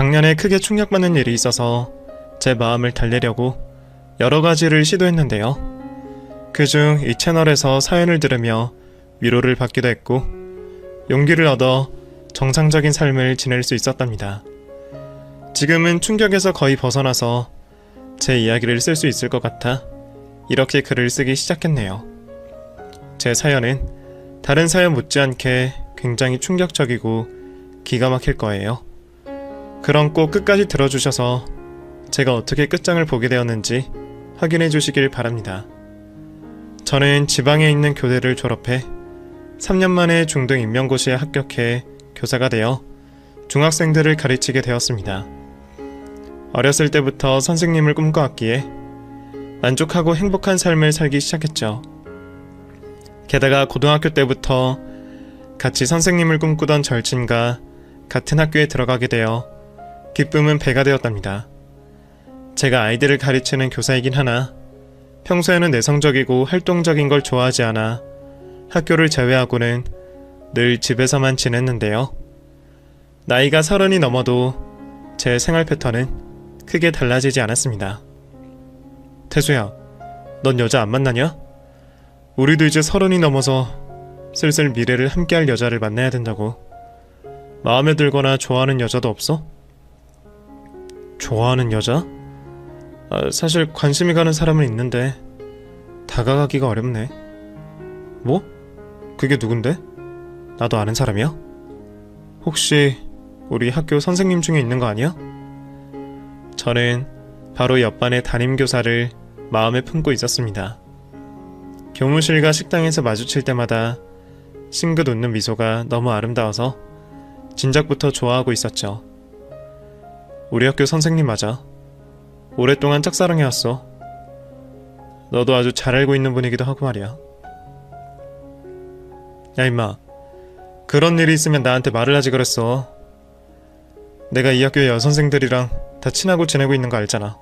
작년에 크게 충격받는 일이 있어서 제 마음을 달래려고 여러 가지를 시도했는데요. 그중 이 채널에서 사연을 들으며 위로를 받기도 했고 용기를 얻어 정상적인 삶을 지낼 수 있었답니다. 지금은 충격에서 거의 벗어나서 제 이야기를 쓸 수 있을 것 같아 이렇게 글을 쓰기 시작했네요. 제 사연은 다른 사연 못지않게 굉장히 충격적이고 기가 막힐 거예요. 그럼 꼭 끝까지 들어주셔서 제가 어떻게 끝장을 보게 되었는지 확인해 주시길 바랍니다. 저는 지방에 있는 교대를 졸업해 3년 만에 중등 임용고시에 합격해 교사가 되어 중학생들을 가르치게 되었습니다. 어렸을 때부터 선생님을 꿈꿔왔기에 만족하고 행복한 삶을 살기 시작했죠. 게다가 고등학교 때부터 같이 선생님을 꿈꾸던 절친과 같은 학교에 들어가게 되어 기쁨은 배가 되었답니다. 제가 아이들을 가르치는 교사이긴 하나 평소에는 내성적이고 활동적인 걸 좋아하지 않아 학교를 제외하고는 늘 집에서만 지냈는데요. 나이가 서른이 넘어도 제 생활 패턴은 크게 달라지지 않았습니다. 태수야, 넌 여자 안 만나냐? 우리도 이제 서른이 넘어서 슬슬 미래를 함께할 여자를 만나야 된다고. 마음에 들거나 좋아하는 여자도 없어? 좋아하는 여자? 아, 사실 관심이 가는 사람은 있는데 다가가기가 어렵네. 뭐? 그게 누군데? 나도 아는 사람이야? 혹시 우리 학교 선생님 중에 있는 거 아니야? 저는 바로 옆반의 담임교사를 마음에 품고 있었습니다. 교무실과 식당에서 마주칠 때마다 싱긋 웃는 미소가 너무 아름다워서 진작부터 좋아하고 있었죠. 우리 학교 선생님 맞아. 오랫동안 짝사랑해왔어. 너도 아주 잘 알고 있는 분이기도 하고 말이야. 야 임마, 그런 일이 있으면 나한테 말을 하지 그랬어. 내가 이 학교 여선생들이랑 다 친하고 지내고 있는 거 알잖아.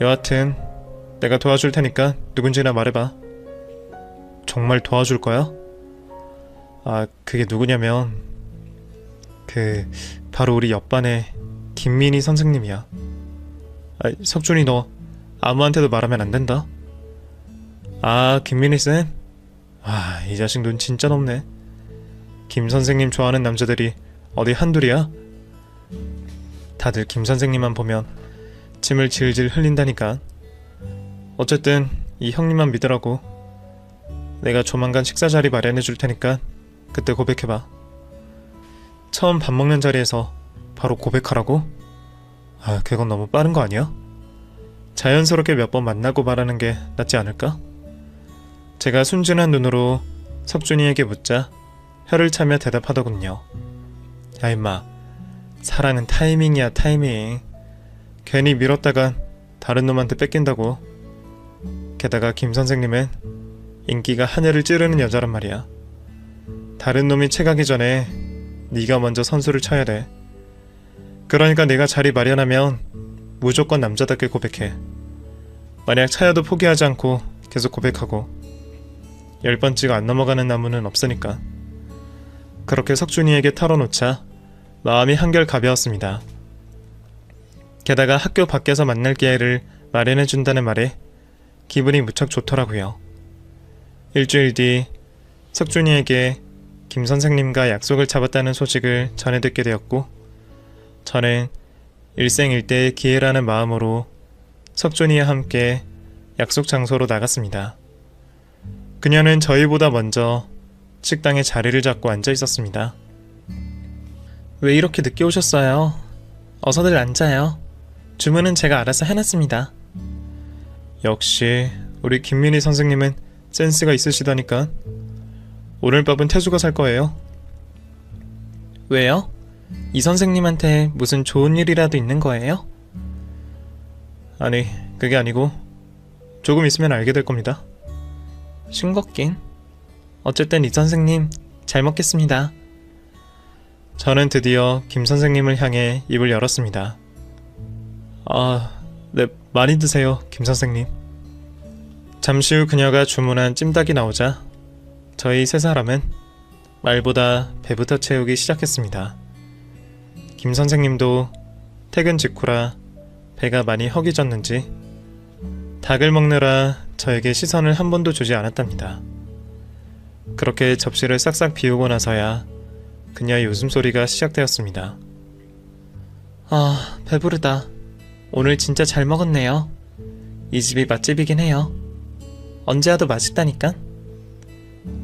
여하튼 내가 도와줄 테니까 누군지나 말해봐. 정말 도와줄 거야? 아, 그게 누구냐면 그 바로 우리 옆반의 김민희 선생님이야. 아, 석준이 너 아무한테도 말하면 안 된다. 아, 김민희 쌤? 아, 이 자식 눈 진짜 높네. 김 선생님 좋아하는 남자들이 어디 한둘이야? 다들 김 선생님만 보면 침을 질질 흘린다니까. 어쨌든 이 형님만 믿으라고. 내가 조만간 식사 자리 마련해 줄 테니까 그때 고백해봐. 처음 밥 먹는 자리에서 바로 고백하라고? 아, 그건 너무 빠른 거 아니야? 자연스럽게 몇 번 만나고 말하는 게 낫지 않을까? 제가 순진한 눈으로 석준이에게 묻자 혀를 차며 대답하더군요. 야, 임마. 사랑은 타이밍이야, 타이밍. 괜히 밀었다간 다른 놈한테 뺏긴다고. 게다가 김 선생님은 인기가 하늘을 찌르는 여자란 말이야. 다른 놈이 채가기 전에 네가 먼저 선수를 쳐야 돼. 그러니까 내가 자리 마련하면 무조건 남자답게 고백해. 만약 차여도 포기하지 않고 계속 고백하고 열 번째가 안 넘어가는 나무는 없으니까. 그렇게 석준이에게 털어놓자 마음이 한결 가벼웠습니다. 게다가 학교 밖에서 만날 기회를 마련해 준다는 말에 기분이 무척 좋더라고요. 일주일 뒤 석준이에게 김 선생님과 약속을 잡았다는 소식을 전해 듣게 되었고, 저는 일생일대의 기회라는 마음으로 석준이와 함께 약속 장소로 나갔습니다. 그녀는 저희보다 먼저 식당에 자리를 잡고 앉아 있었습니다. 왜 이렇게 늦게 오셨어요? 어서들 앉아요. 주문은 제가 알아서 해놨습니다. 역시 우리 김민희 선생님은 센스가 있으시다니까. 오늘 밥은 태수가 살 거예요. 왜요? 이 선생님한테 무슨 좋은 일이라도 있는 거예요? 아니, 그게 아니고 조금 있으면 알게 될 겁니다. 싱겁긴. 어쨌든 이 선생님 잘 먹겠습니다. 저는 드디어 김 선생님을 향해 입을 열었습니다. 아, 네, 많이 드세요, 김 선생님. 잠시 후 그녀가 주문한 찜닭이 나오자 저희 세 사람은 말보다 배부터 채우기 시작했습니다. 김 선생님도 퇴근 직후라 배가 많이 허기졌는지 닭을 먹느라 저에게 시선을 한 번도 주지 않았답니다. 그렇게 접시를 싹싹 비우고 나서야 그녀의 웃음소리가 시작되었습니다. 아, 배부르다. 오늘 진짜 잘 먹었네요. 이 집이 맛집이긴 해요. 언제 와도 맛있다니까?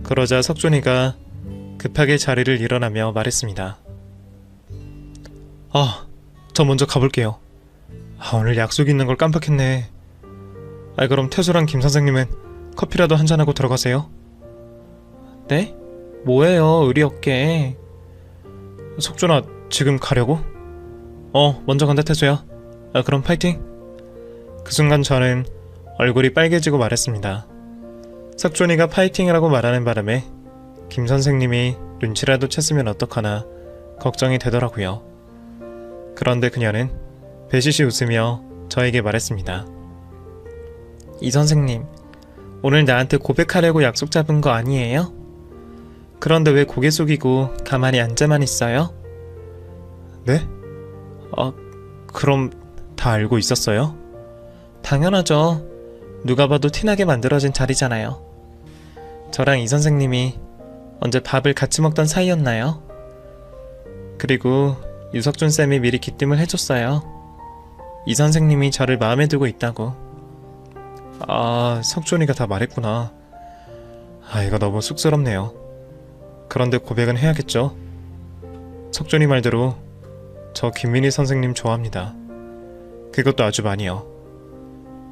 그러자 석준이가 급하게 자리를 일어나며 말했습니다. 아, 저 먼저 가볼게요. 아, 오늘 약속 있는 걸 깜빡했네. 아, 그럼 태수랑 김 선생님은 커피라도 한잔하고 들어가세요. 네? 뭐예요, 의리 없게. 석준아, 지금 가려고? 어, 먼저 간다, 태수야. 아, 그럼 파이팅! 그 순간 저는 얼굴이 빨개지고 말했습니다. 석준이가 파이팅이라고 말하는 바람에 김 선생님이 눈치라도 챘으면 어떡하나 걱정이 되더라고요. 그런데 그녀는 배시시 웃으며 저에게 말했습니다. 이 선생님, 오늘 나한테 고백하려고 약속 잡은 거 아니에요? 그런데 왜 고개 숙이고 가만히 앉아만 있어요? 네? 아, 그럼 다 알고 있었어요? 당연하죠. 누가 봐도 티나게 만들어진 자리잖아요. 저랑 이 선생님이 언제 밥을 같이 먹던 사이였나요? 그리고 유석준 쌤이 미리 기뜸을 해줬어요. 이 선생님이 저를 마음에 두고 있다고. 아, 석준이가 다 말했구나. 아, 이거 너무 쑥스럽네요. 그런데 고백은 해야겠죠? 석준이 말대로 저 김민희 선생님 좋아합니다. 그것도 아주 많이요.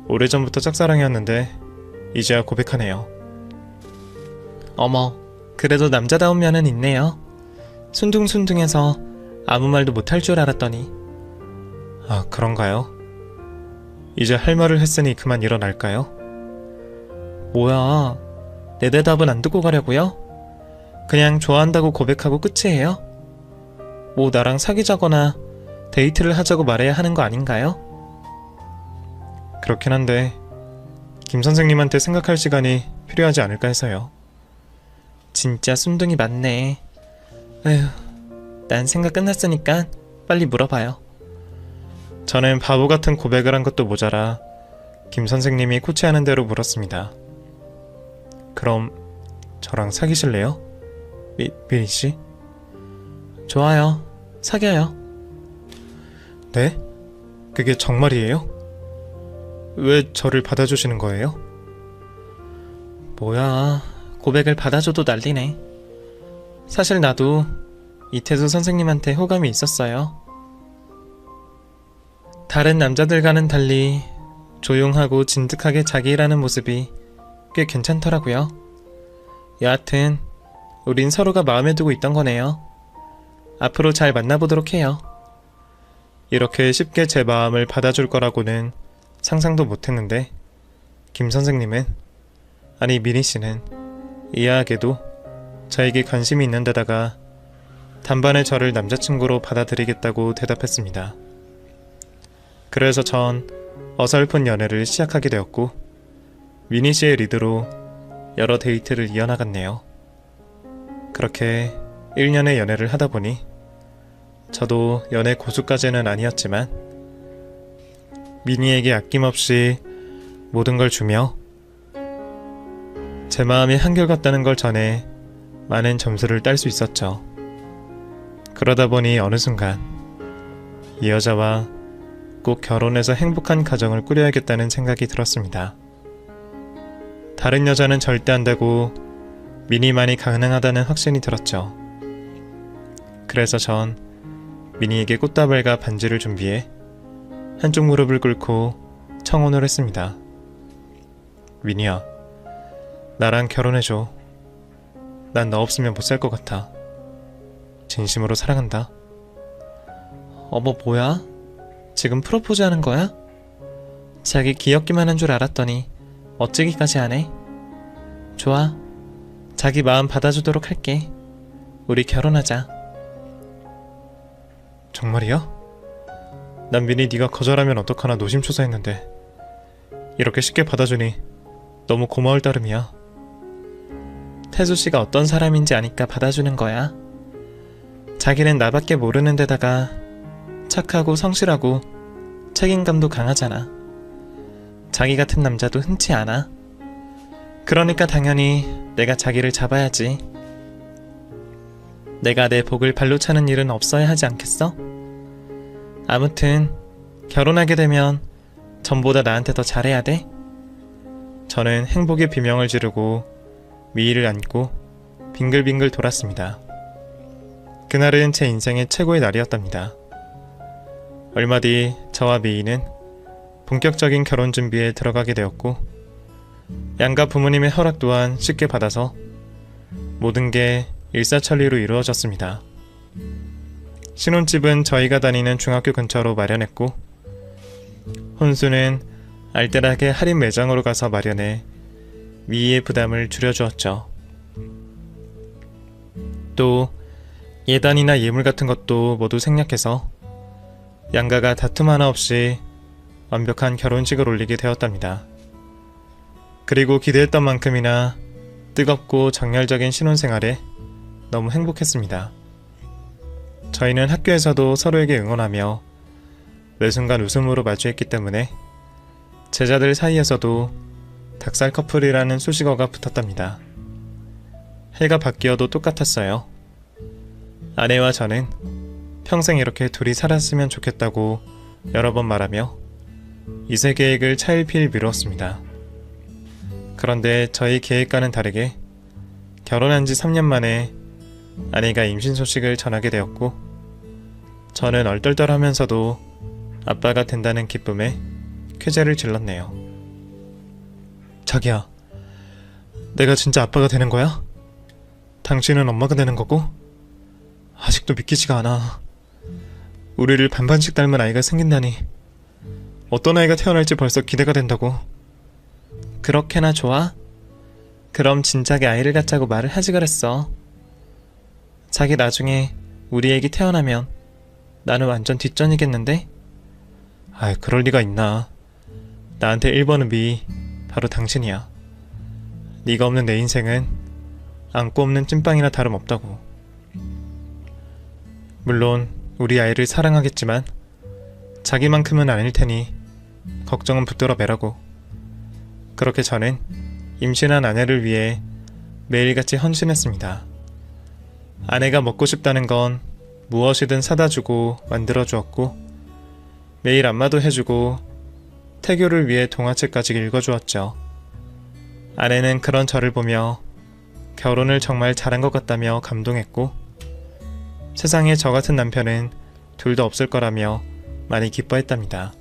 오래전부터 짝사랑이었는데 이제야 고백하네요. 어머, 그래도 남자다운 면은 있네요. 순둥순둥해서 아무 말도 못할 줄 알았더니. 아, 그런가요? 이제 할 말을 했으니 그만 일어날까요? 뭐야, 내 대답은 안 듣고 가려고요? 그냥 좋아한다고 고백하고 끝이에요? 뭐 나랑 사귀자거나 데이트를 하자고 말해야 하는 거 아닌가요? 그렇긴 한데 김 선생님한테 생각할 시간이 필요하지 않을까 해서요. 진짜 순둥이 맞네. 에휴, 난 생각 끝났으니까 빨리 물어봐요. 저는 바보 같은 고백을 한 것도 모자라 김 선생님이 코치하는 대로 물었습니다. 그럼 저랑 사귀실래요? 미, 미리 씨? 좋아요. 사귀어요. 네? 그게 정말이에요? 왜 저를 받아주시는 거예요? 뭐야, 고백을 받아줘도 난리네. 사실 나도 이태수 선생님한테 호감이 있었어요. 다른 남자들과는 달리 조용하고 진득하게 자기 일하는 모습이 꽤 괜찮더라고요. 여하튼, 우린 서로가 마음에 두고 있던 거네요. 앞으로 잘 만나보도록 해요. 이렇게 쉽게 제 마음을 받아줄 거라고는 상상도 못했는데 김 선생님은 아니 미니 씨는 이해하게도 저에게 관심이 있는 데다가 단번에 저를 남자친구로 받아들이겠다고 대답했습니다. 그래서 전 어설픈 연애를 시작하게 되었고 미니 씨의 리드로 여러 데이트를 이어나갔네요. 그렇게 1년의 연애를 하다 보니 저도 연애 고수까지는 아니었지만 미니에게 아낌없이 모든 걸 주며 제 마음이 한결같다는 걸 전해 많은 점수를 딸 수 있었죠. 그러다 보니 어느 순간 이 여자와 꼭 결혼해서 행복한 가정을 꾸려야겠다는 생각이 들었습니다. 다른 여자는 절대 안 되고 미니만이 가능하다는 확신이 들었죠. 그래서 전 미니에게 꽃다발과 반지를 준비해 한쪽 무릎을 꿇고 청혼을 했습니다. 미니야, 나랑 결혼해줘. 난 너 없으면 못 살 것 같아. 진심으로 사랑한다. 어머, 뭐야? 지금 프로포즈 하는 거야? 자기 귀엽기만 한 줄 알았더니 어찌기까지 하네? 좋아. 자기 마음 받아주도록 할게. 우리 결혼하자. 정말이야? 난 미니 네가 거절하면 어떡하나 노심초사했는데 이렇게 쉽게 받아주니 너무 고마울 따름이야. 태수 씨가 어떤 사람인지 아니까 받아주는 거야. 자기는 나밖에 모르는 데다가 착하고 성실하고 책임감도 강하잖아. 자기 같은 남자도 흔치 않아. 그러니까 당연히 내가 자기를 잡아야지. 내가 내 복을 발로 차는 일은 없어야 하지 않겠어? 아무튼 결혼하게 되면 전보다 나한테 더 잘해야 돼. 저는 행복의 비명을 지르고 미희를 안고 빙글빙글 돌았습니다. 그날은 제 인생의 최고의 날이었답니다. 얼마 뒤 저와 미희는 본격적인 결혼 준비에 들어가게 되었고 양가 부모님의 허락 또한 쉽게 받아서 모든 게 일사천리로 이루어졌습니다. 신혼집은 저희가 다니는 중학교 근처로 마련했고 혼수는 알뜰하게 할인 매장으로 가서 마련해 미희의 부담을 줄여주었죠. 또 예단이나 예물 같은 것도 모두 생략해서 양가가 다툼 하나 없이 완벽한 결혼식을 올리게 되었답니다. 그리고 기대했던 만큼이나 뜨겁고 정열적인 신혼생활에 너무 행복했습니다. 저희는 학교에서도 서로에게 응원하며 매 순간 웃음으로 마주했기 때문에 제자들 사이에서도 닭살 커플이라는 수식어가 붙었답니다. 해가 바뀌어도 똑같았어요. 아내와 저는 평생 이렇게 둘이 살았으면 좋겠다고 여러 번 말하며 이세 계획을 차일피일 미뤘습니다. 그런데 저희 계획과는 다르게 결혼한 지 3년 만에 아내가 임신 소식을 전하게 되었고 저는 얼떨떨하면서도 아빠가 된다는 기쁨에 쾌재를 질렀네요. 자기야, 내가 진짜 아빠가 되는 거야? 당신은 엄마가 되는 거고? 아직도 믿기지가 않아. 우리를 반반씩 닮은 아이가 생긴다니. 어떤 아이가 태어날지 벌써 기대가 된다고. 그렇게나 좋아? 그럼 진작에 아이를 갖자고 말을 하지 그랬어. 자기 나중에 우리 애기 태어나면 나는 완전 뒷전이겠는데? 아이, 그럴 리가 있나. 나한테 1번은 미, 바로 당신이야. 네가 없는 내 인생은 안고 없는 찐빵이나 다름없다고. 물론 우리 아이를 사랑하겠지만 자기만큼은 아닐 테니 걱정은 붙들어 매라고. 그렇게 저는 임신한 아내를 위해 매일같이 헌신했습니다. 아내가 먹고 싶다는 건 무엇이든 사다 주고 만들어 주었고 매일 안마도 해주고 태교를 위해 동화책까지 읽어 주었죠. 아내는 그런 저를 보며 결혼을 정말 잘한 것 같다며 감동했고 세상에 저 같은 남편은 둘도 없을 거라며 많이 기뻐했답니다.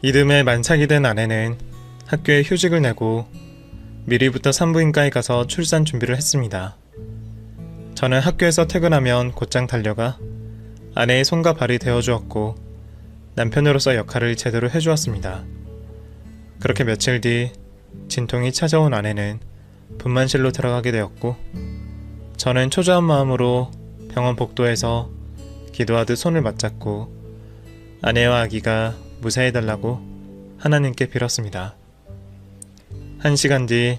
이듬해 만삭이 된 아내는 학교에 휴직을 내고 미리부터 산부인과에 가서 출산 준비를 했습니다. 저는 학교에서 퇴근하면 곧장 달려가 아내의 손과 발이 되어주었고 남편으로서 역할을 제대로 해주었습니다. 그렇게 며칠 뒤 진통이 찾아온 아내는 분만실로 들어가게 되었고 저는 초조한 마음으로 병원 복도에서 기도하듯 손을 맞잡고 아내와 아기가 무사해달라고 하나님께 빌었습니다. 한 시간 뒤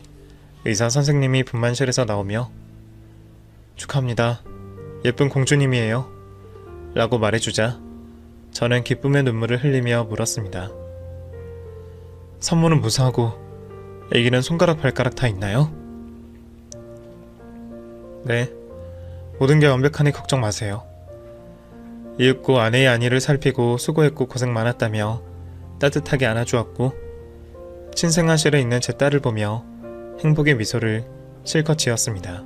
의사 선생님이 분만실에서 나오며 축하합니다. 예쁜 공주님이에요. 라고 말해주자 저는 기쁨의 눈물을 흘리며 물었습니다. 선물은 무사하고 아기는 손가락 발가락 다 있나요? 네. 모든 게 완벽하니 걱정 마세요. 이윽고 아내의 안위를 살피고 수고했고 고생 많았다며 따뜻하게 안아주었고 친생아실에 있는 제 딸을 보며 행복의 미소를 실컷 지었습니다.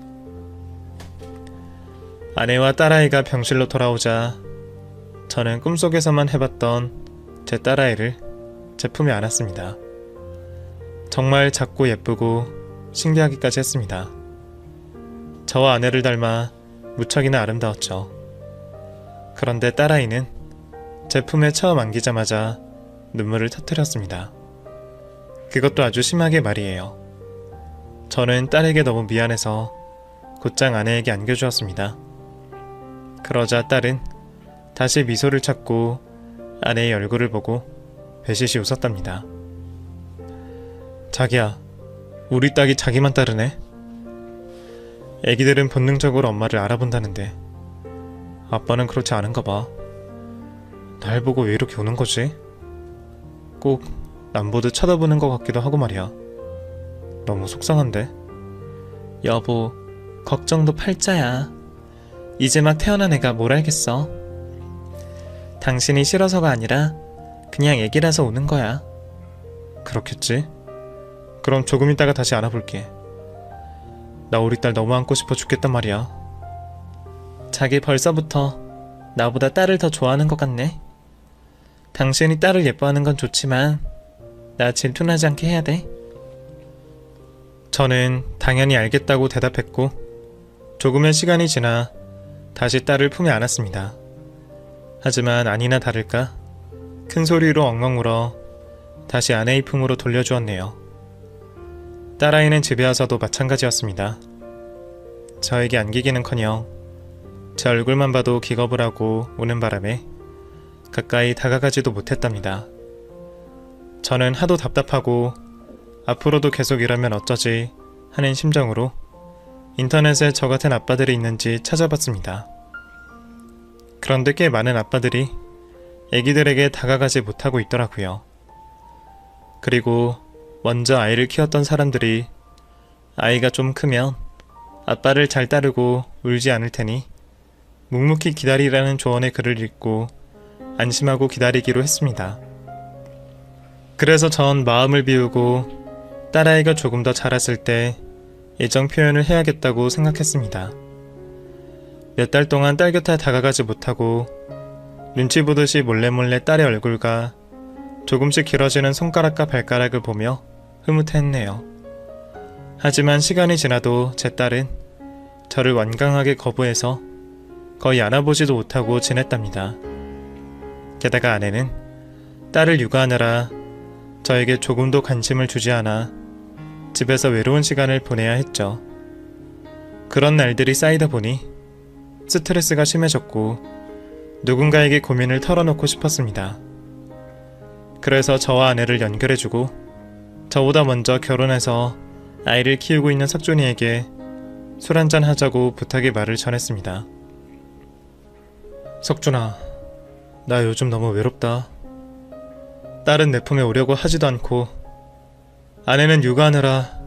아내와 딸아이가 병실로 돌아오자 저는 꿈속에서만 해봤던 제 딸아이를 제 품에 안았습니다. 정말 작고 예쁘고 신기하기까지 했습니다. 저와 아내를 닮아 무척이나 아름다웠죠. 그런데 딸아이는 제 품에 처음 안기자마자 눈물을 터뜨렸습니다. 그것도 아주 심하게 말이에요. 저는 딸에게 너무 미안해서 곧장 아내에게 안겨주었습니다. 그러자 딸은 다시 미소를 찾고 아내의 얼굴을 보고 배시시 웃었답니다. 자기야, 우리 딸이 자기만 따르네. 애기들은 본능적으로 엄마를 알아본다는데 아빠는 그렇지 않은가 봐. 날 보고 왜 이렇게 우는 거지? 꼭 남보듯 쳐다보는 것 같기도 하고 말이야. 너무 속상한데? 여보, 걱정도 팔자야. 이제 막 태어난 애가 뭘 알겠어. 당신이 싫어서가 아니라 그냥 애기라서 우는 거야. 그렇겠지? 그럼 조금 있다가 다시 안아볼게. 나 우리 딸 너무 안고 싶어 죽겠단 말이야. 자기 벌써부터 나보다 딸을 더 좋아하는 것 같네. 당신이 딸을 예뻐하는 건 좋지만 나 질투나지 않게 해야 돼. 저는 당연히 알겠다고 대답했고 조금의 시간이 지나 다시 딸을 품에 안았습니다. 하지만 아니나 다를까 큰 소리로 엉엉 울어 다시 아내의 품으로 돌려주었네요. 딸아이는 집에 와서도 마찬가지였습니다. 저에게 안기기는커녕 제 얼굴만 봐도 기겁을 하고 우는 바람에 가까이 다가가지도 못했답니다. 저는 하도 답답하고 앞으로도 계속 이러면 어쩌지 하는 심정으로 인터넷에 저 같은 아빠들이 있는지 찾아봤습니다. 그런데 꽤 많은 아빠들이 아기들에게 다가가지 못하고 있더라고요. 그리고 먼저 아이를 키웠던 사람들이 아이가 좀 크면 아빠를 잘 따르고 울지 않을 테니 묵묵히 기다리라는 조언의 글을 읽고 안심하고 기다리기로 했습니다. 그래서 전 마음을 비우고 딸아이가 조금 더 자랐을 때 애정 표현을 해야겠다고 생각했습니다. 몇 달 동안 딸 곁에 다가가지 못하고 눈치 보듯이 몰래몰래 딸의 얼굴과 조금씩 길어지는 손가락과 발가락을 보며 흐뭇해했네요. 하지만 시간이 지나도 제 딸은 저를 완강하게 거부해서 거의 안아보지도 못하고 지냈답니다. 게다가 아내는 딸을 육아하느라 저에게 조금도 관심을 주지 않아 집에서 외로운 시간을 보내야 했죠. 그런 날들이 쌓이다 보니 스트레스가 심해졌고 누군가에게 고민을 털어놓고 싶었습니다. 그래서 저와 아내를 연결해주고 저보다 먼저 결혼해서 아이를 키우고 있는 석준이에게 술 한잔 하자고 부탁의 말을 전했습니다. 석준아, 나 요즘 너무 외롭다. 딸은 내 품에 오려고 하지도 않고 아내는 육아하느라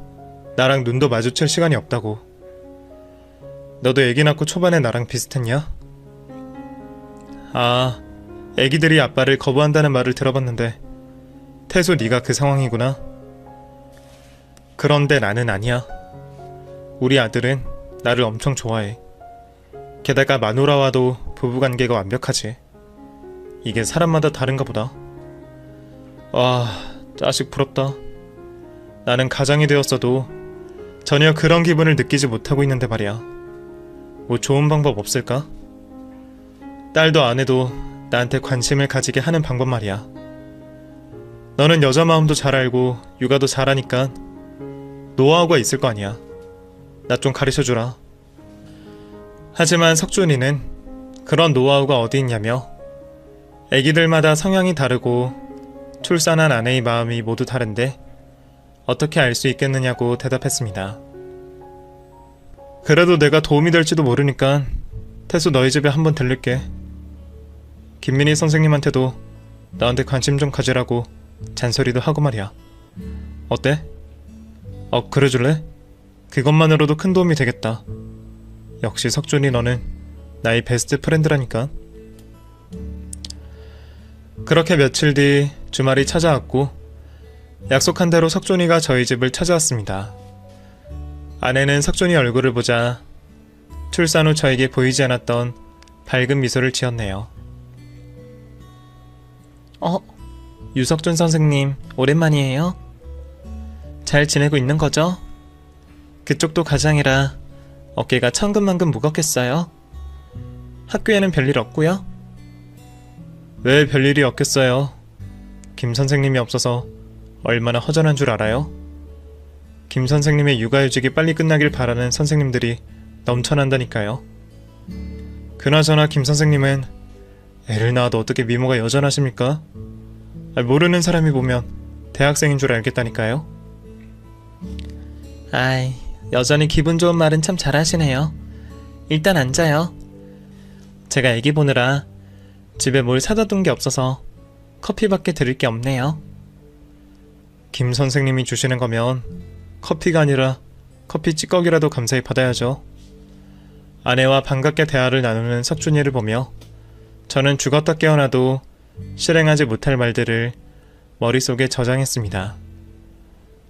나랑 눈도 마주칠 시간이 없다고. 너도 애기 낳고 초반에 나랑 비슷했냐? 아, 애기들이 아빠를 거부한다는 말을 들어봤는데 태수 네가 그 상황이구나. 그런데 나는 아니야. 우리 아들은 나를 엄청 좋아해. 게다가 마누라와도 부부관계가 완벽하지. 이게 사람마다 다른가 보다. 와, 자식 부럽다. 나는 가장이 되었어도 전혀 그런 기분을 느끼지 못하고 있는데 말이야. 뭐 좋은 방법 없을까? 딸도 아내도 나한테 관심을 가지게 하는 방법 말이야. 너는 여자 마음도 잘 알고 육아도 잘하니까 노하우가 있을 거 아니야. 나 좀 가르쳐 주라. 하지만 석준이는 그런 노하우가 어디 있냐며 애기들마다 성향이 다르고 출산한 아내의 마음이 모두 다른데 어떻게 알 수 있겠느냐고 대답했습니다. 그래도 내가 도움이 될지도 모르니까 태수 너희 집에 한번 들를게. 김민희 선생님한테도 나한테 관심 좀 가지라고 잔소리도 하고 말이야. 어때? 어, 그래줄래? 그것만으로도 큰 도움이 되겠다. 역시 석준이 너는 나의 베스트 프렌드라니까. 그렇게 며칠 뒤 주말이 찾아왔고 약속한 대로 석준이가 저희 집을 찾아왔습니다. 아내는 석준이 얼굴을 보자 출산 후 저에게 보이지 않았던 밝은 미소를 지었네요. 어, 유석준 선생님, 오랜만이에요. 잘 지내고 있는 거죠? 그쪽도 가장이라 어깨가 천근만근 무겁겠어요. 학교에는 별일 없고요. 왜 별일이 없겠어요? 김 선생님이 없어서 얼마나 허전한 줄 알아요? 김 선생님의 육아휴직이 빨리 끝나길 바라는 선생님들이 넘쳐난다니까요. 그나저나 김 선생님은 애를 낳아도 어떻게 미모가 여전하십니까? 아, 모르는 사람이 보면 대학생인 줄 알겠다니까요. 아이, 여전히 기분 좋은 말은 참 잘하시네요. 일단 앉아요. 제가 애기 보느라 집에 뭘 사다 둔 게 없어서 커피밖에 드릴 게 없네요. 김 선생님이 주시는 거면 커피가 아니라 커피 찌꺼기라도 감사히 받아야죠. 아내와 반갑게 대화를 나누는 석준이를 보며 저는 죽었다 깨어나도 실행하지 못할 말들을 머릿속에 저장했습니다.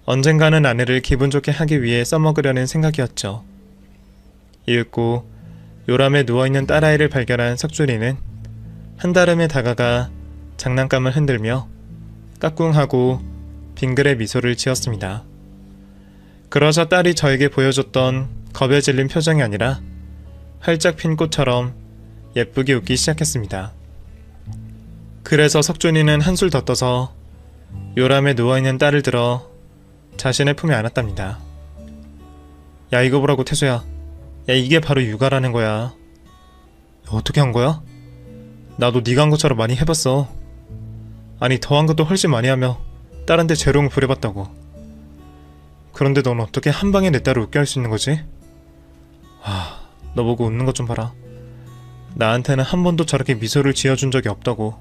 언젠가는 아내를 기분 좋게 하기 위해 써먹으려는 생각이었죠. 이윽고 요람에 누워있는 딸아이를 발견한 석준이는 한달음에 다가가 장난감을 흔들며 까꿍하고 빙그레 미소를 지었습니다. 그러자 딸이 저에게 보여줬던 겁에 질린 표정이 아니라 활짝 핀 꽃처럼 예쁘게 웃기 시작했습니다. 그래서 석준이는 한술 더 떠서 요람에 누워있는 딸을 들어 자신의 품에 안았답니다. 야 이거 보라고 태수야. 야 이게 바로 육아라는 거야. 어떻게 한 거야? 나도 네가 한 것처럼 많이 해봤어. 아니 더한 것도 훨씬 많이 하며 딸한테 재롱을 부려봤다고. 그런데 넌 어떻게 한 방에 내 딸을 웃게 할 수 있는 거지? 와, 너 보고 웃는 것 좀 봐라. 나한테는 한 번도 저렇게 미소를 지어준 적이 없다고.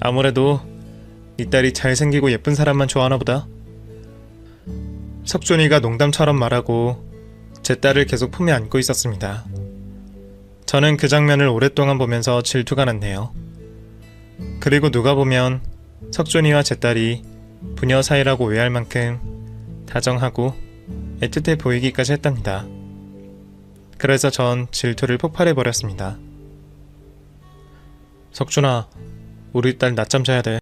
아무래도 네 딸이 잘생기고 예쁜 사람만 좋아하나 보다. 석준이가 농담처럼 말하고 제 딸을 계속 품에 안고 있었습니다. 저는 그 장면을 오랫동안 보면서 질투가 났네요. 그리고 누가 보면 석준이와 제 딸이 부녀 사이라고 오해할 만큼 다정하고 애틋해 보이기까지 했답니다. 그래서 전 질투를 폭발해 버렸습니다. 석준아, 우리 딸 낮잠 자야 돼.